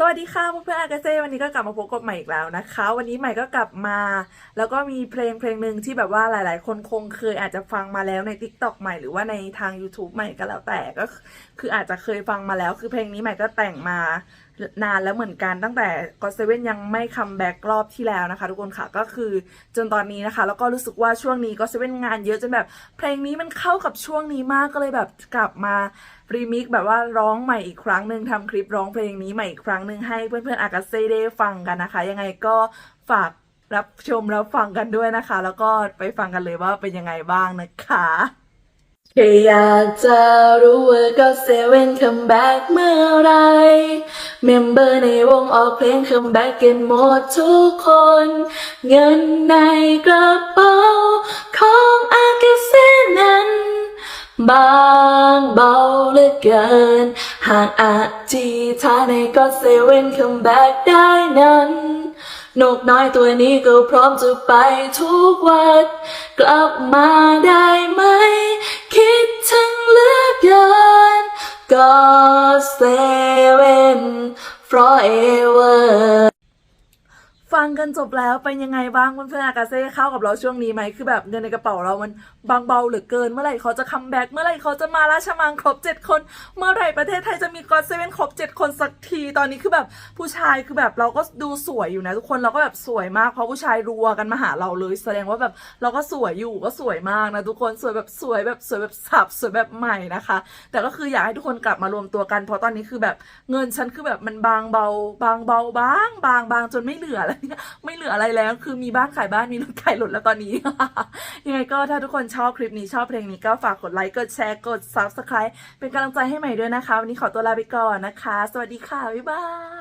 สวัสดีค่ะเพื่อนๆอากาเซ่วันนี้ก็กลับมาพบกับใหม่อีกแล้วนะคะ วันนี้ใหม่ก็กลับมา แล้วก็มีเพลงเพลงหนึ่งที่แบบว่าหลายๆ คนคงเคยอาจจะฟังมาแล้วใน t ิ k t o k ใหม่หรือว่าในทาง YouTube ใหม่ก็แล้วแต่ก็คือคืออาจจะเคยฟังมาแล้ว คือเพลงนี้ใหม่ก็แต่งมา นานแล้วเหมือนกันตั้งแต่ก็เซเว่นยังไม่คัมแบ็กรอบที่แล้วนะคะ ทุกคนค่ะก็คือจนตอนนี้นะคะ แล้วก็รู้สึกว่าช่วงนี้ก็เซเว่นงานเยอะจนแบบ เพลงนี้มันเข้ากับช่วงนี้มากก็เลยแบบกลับมารีมิกแบบว่าร้องใหม่อีกครั้งหนึ่งทำคลิปร้องเพลงนี้ใหม่อีกครั้งหนึ่งให้เพื่อนๆอากาเซ่ได้ฟังกันนะคะ ยังไงก็ฝากรับชมรับฟังกันด้วยนะคะ แล้วก็ไปฟังกันเลยว่าเป็นยังไงบ้างนะคะ แค่อยากจะรู้ว่าก็เซเว่นคัมแบ็กเมื่อไร เมมเบอร์ในวงออกเพลงคัมแบ็กกันหมดทุกคน เงินในกระเป๋าของอากาเซนั้น บางเบาเหลือเกิน หากอธิษฐานให้ก็เซเว่นคัมแบ็กได้นั้นนกน้อยตัวนี้ก็พร้อมจะไปทุกวันกลับมาได้ไหม seven forever ฟังกันจบแล้วเป็นยังไงบ้างเพื่อนๆอากาเซ่เข้ากับเราช่วงนี้ไหมคือแบบเงินในกระเป๋าเรามันบางเบาเหลือเกิน เมื่อไหร่เขาจะคัมแบ็กเมื่อไหร่เขาจะมาราชมังครบเจ็ดคน เมื่อไหร่ประเทศไทยจะมีก็อดเซเว่นครบเจ็ดคนสักทีตอนนี้คือแบบผู้ชายคือแบบเราก็ดูสวยอยู่นะทุกคนเราก็แบบสวยมากเพราะผู้ชายรัวกันมาหาเราเลย แสดงว่าแบบเราก็สวยอยู่ก็สวยมากนะทุกคนสวยแบบสวยแบบสวยแบบสับสวยแบบใหม่นะคะ แต่ก็คืออยากให้ทุกคนกลับมารวมตัวกัน เพราะตอนนี้คือแบบเงินฉันคือแบบมันบางเบา บางเบาบางบางบางจนไม่เหลือแล้วเนี่ยไม่เหลืออะไรแล้ว คือมีบ้านขายบ้านมีรถขายรถแล้วตอนนี้ ยังไงก็ถ้าทุกคนชอบคลิปนี้ชอบเพลงนี้ก็ฝากกดไลค์กดแชร์กด subscribe เป็นกำลังใจให้ใหม่ด้วยนะคะ วันนี้ขอตัวลาไปก่อนนะคะ สวัสดีค่ะ บ๊ายบาย